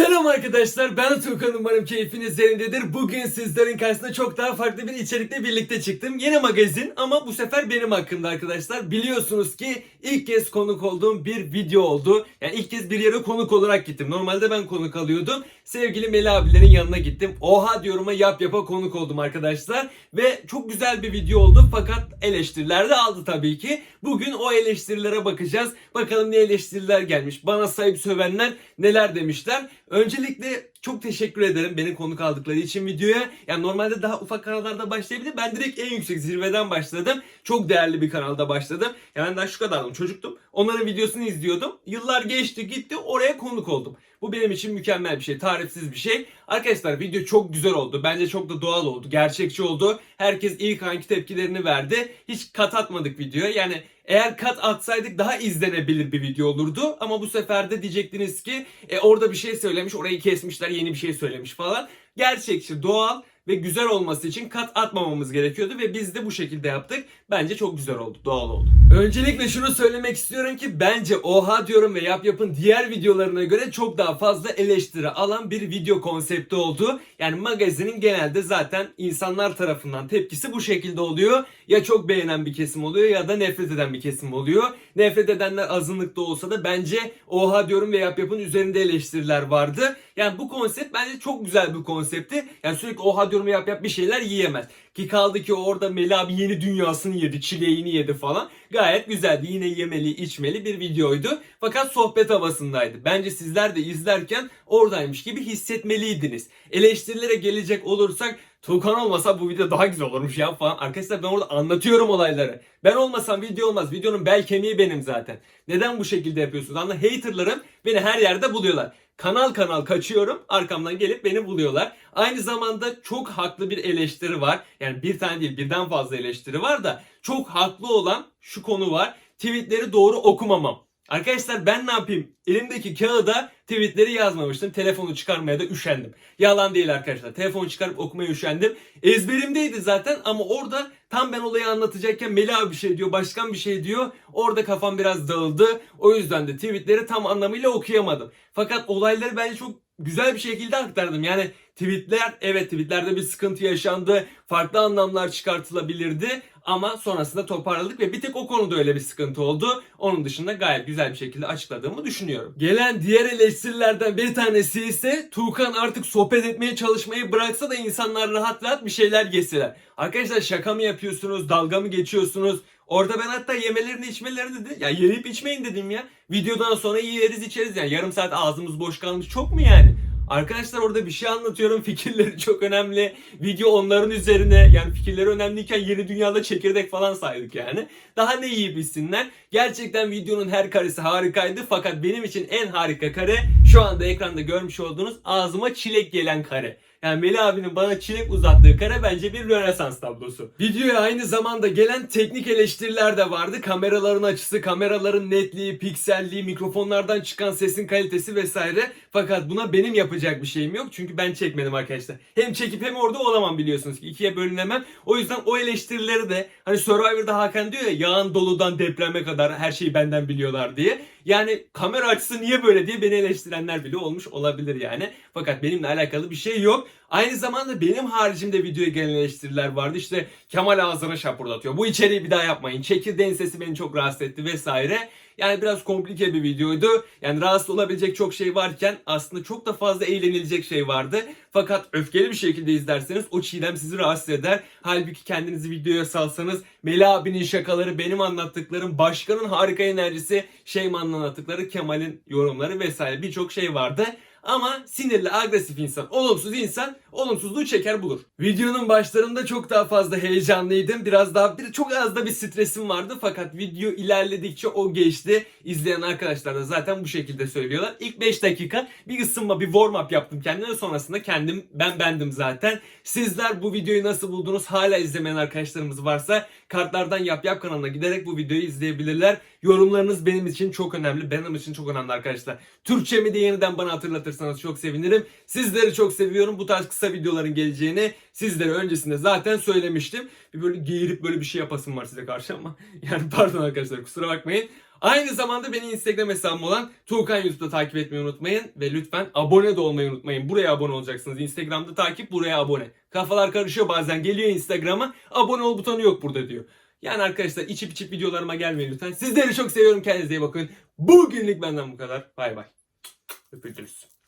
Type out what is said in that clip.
to Selam arkadaşlar ben Tuğkan umarım keyfiniz yerindedir. Bugün sizlerin karşısında çok daha farklı bir içerikle birlikte çıktım. Yeni magazin ama bu sefer benim hakkımda arkadaşlar. Biliyorsunuz ki ilk kez konuk olduğum bir video oldu. Yani ilk kez bir yere konuk olarak gittim. Normalde ben konuk alıyordum. Sevgili Meli abilerin yanına gittim. Oha diyoruma yap yapa konuk oldum arkadaşlar. Ve çok güzel bir video oldu fakat eleştiriler de aldı tabii ki. Bugün o eleştirilere bakacağız. Bakalım ne eleştiriler gelmiş. Bana sahip sövenler neler demişler. Öncelikle çok teşekkür ederim beni konuk aldıkları için videoya. Yani normalde daha ufak kanallarda başlayabilir. Ben direkt en yüksek zirveden başladım. Çok değerli bir kanalda başladım. Yani ben daha şu kadardım çocuktum. Onların videosunu izliyordum. Yıllar geçti gitti oraya konuk oldum. Bu benim için mükemmel bir şey. Tarifsiz bir şey. Arkadaşlar video çok güzel oldu. Bence çok da doğal oldu. Gerçekçi oldu. Herkes ilk anki tepkilerini verdi. Hiç kat atmadık videoya. Yani eğer kat atsaydık daha izlenebilir bir video olurdu. Ama bu sefer de diyecektiniz ki e, orada bir şey söylemiş, orayı kesmişler, yeni bir şey söylemiş falan. Gerçekçi, doğal ve güzel olması için kat atmamamız gerekiyordu ve biz de bu şekilde yaptık. Bence çok güzel oldu, doğal oldu. Öncelikle şunu söylemek istiyorum ki bence oha diyorum ve yap yapın diğer videolarına göre çok daha fazla eleştiri alan bir video konsepti oldu. Yani magazinin genelde zaten insanlar tarafından tepkisi bu şekilde oluyor. Ya çok beğenen bir kesim oluyor ya da nefret eden bir kesim oluyor. Nefret edenler azınlıkta olsa da bence oha diyorum ve yap yapın üzerinde eleştiriler vardı. Yani bu konsept bence çok güzel bir konseptti. Yani sürekli oha diyorum yap yap bir şeyler yiyemez. Ki kaldı ki orada Meli abi yeni dünyasını yedi, çileğini yedi falan. Gayet güzeldi. Yine yemeli, içmeli bir videoydu. Fakat sohbet havasındaydı. Bence sizler de izlerken oradaymış gibi hissetmeliydiniz. Eleştirilere gelecek olursak Tuğkan olmasa bu video daha güzel olurmuş ya falan. Arkadaşlar ben orada anlatıyorum olayları. Ben olmasam video olmaz. Videonun bel kemiği benim zaten. Neden bu şekilde yapıyorsunuz? Anla haterlarım beni her yerde buluyorlar. Kanal kanal kaçıyorum. Arkamdan gelip beni buluyorlar. Aynı zamanda çok haklı bir eleştiri var. Yani bir tane değil birden fazla eleştiri var da çok haklı olan şu konu var. Tweetleri doğru okumamam. Arkadaşlar ben ne yapayım? Elimdeki kağıda tweetleri yazmamıştım. Telefonu çıkarmaya da üşendim. Yalan değil arkadaşlar. Telefonu çıkarıp okumaya üşendim. Ezberimdeydi zaten ama orada tam ben olayı anlatacakken Melih abi bir şey diyor, başkan bir şey diyor. Orada kafam biraz dağıldı. O yüzden de tweetleri tam anlamıyla okuyamadım. Fakat olayları bence çok güzel bir şekilde aktardım. Yani tweetler evet tweetlerde bir sıkıntı yaşandı. Farklı anlamlar çıkartılabilirdi. Ama sonrasında toparladık ve bir tek o konuda öyle bir sıkıntı oldu. Onun dışında gayet güzel bir şekilde açıkladığımı düşünüyorum. Gelen diğer eleştirilerden bir tanesi ise Tuğkan artık sohbet etmeye çalışmayı bıraksa da insanlar rahat rahat bir şeyler yeseler. Arkadaşlar şaka mı yapıyorsunuz? Dalga mı geçiyorsunuz? Orada ben hatta yemelerini içmelerini dedi. Ya yiyip içmeyin dedim ya. Videodan sonra yeriz içeriz yani. Yarım saat ağzımız boş kalmış çok mu yani? Arkadaşlar orada bir şey anlatıyorum. Fikirleri çok önemli. Video onların üzerine. Yani fikirleri önemliyken yeni dünyada çekirdek falan saydık yani. Daha ne yiyip içsinler. Gerçekten videonun her karesi harikaydı. Fakat benim için en harika kare şu anda ekranda görmüş olduğunuz ağzıma çilek gelen kare. Yani Melih abinin bana çilek uzattığı kare bence bir Rönesans tablosu. Videoya aynı zamanda gelen teknik eleştiriler de vardı. Kameraların açısı, kameraların netliği, pikselliği, mikrofonlardan çıkan sesin kalitesi vesaire. Fakat buna benim yapacak bir şeyim yok. Çünkü ben çekmedim arkadaşlar. Hem çekip hem orada olamam biliyorsunuz ki. ikiye bölünemem. O yüzden o eleştirileri de hani Survivor'da Hakan diyor ya yağan doludan depreme kadar her şeyi benden biliyorlar diye. Yani kamera açısı niye böyle diye beni eleştirenler bile olmuş olabilir yani. Fakat benimle alakalı bir şey yok. Aynı zamanda benim haricimde videoya gelen eleştiriler vardı. İşte Kemal ağzına şapurdatıyor. Bu içeriği bir daha yapmayın. Çekirdeğin sesi beni çok rahatsız etti vesaire. Yani biraz komplike bir videoydu. Yani rahatsız olabilecek çok şey varken aslında çok da fazla eğlenilecek şey vardı. Fakat öfkeli bir şekilde izlerseniz o çiğdem sizi rahatsız eder. Halbuki kendinizi videoya salsanız Melih abinin şakaları, benim anlattıklarım, başkanın harika enerjisi, Şeyma'nın anlattıkları, Kemal'in yorumları vesaire birçok şey vardı. Ama sinirli, agresif insan, olumsuz insan olumsuzluğu çeker bulur. Videonun başlarında çok daha fazla heyecanlıydım. Biraz daha bir çok az da bir stresim vardı fakat video ilerledikçe o geçti. İzleyen arkadaşlar da zaten bu şekilde söylüyorlar. İlk 5 dakika bir ısınma, bir warm up yaptım kendime. Sonrasında kendim ben bendim zaten. Sizler bu videoyu nasıl buldunuz? Hala izlemeyen arkadaşlarımız varsa kartlardan yap yap kanalına giderek bu videoyu izleyebilirler. Yorumlarınız benim için çok önemli. Benim için çok önemli arkadaşlar. Türkçemi de yeniden bana hatırlatırsanız çok sevinirim. Sizleri çok seviyorum. Bu tarz kısa videoların geleceğini sizlere öncesinde zaten söylemiştim. Bir böyle geğirip böyle bir şey yapasım var size karşı ama yani pardon arkadaşlar kusura bakmayın. Aynı zamanda beni Instagram hesabım olan Tuğkan YouTube'da takip etmeyi unutmayın. Ve lütfen abone de olmayı unutmayın. Buraya abone olacaksınız. Instagram'da takip, buraya abone. Kafalar karışıyor bazen. Geliyor Instagram'a. Abone ol butonu yok burada diyor. Yani arkadaşlar içip içip videolarıma gelmeyin lütfen. Sizleri çok seviyorum. Kendinize iyi bakın. Bugünlük benden bu kadar. Bay bay. Öpücüğüz.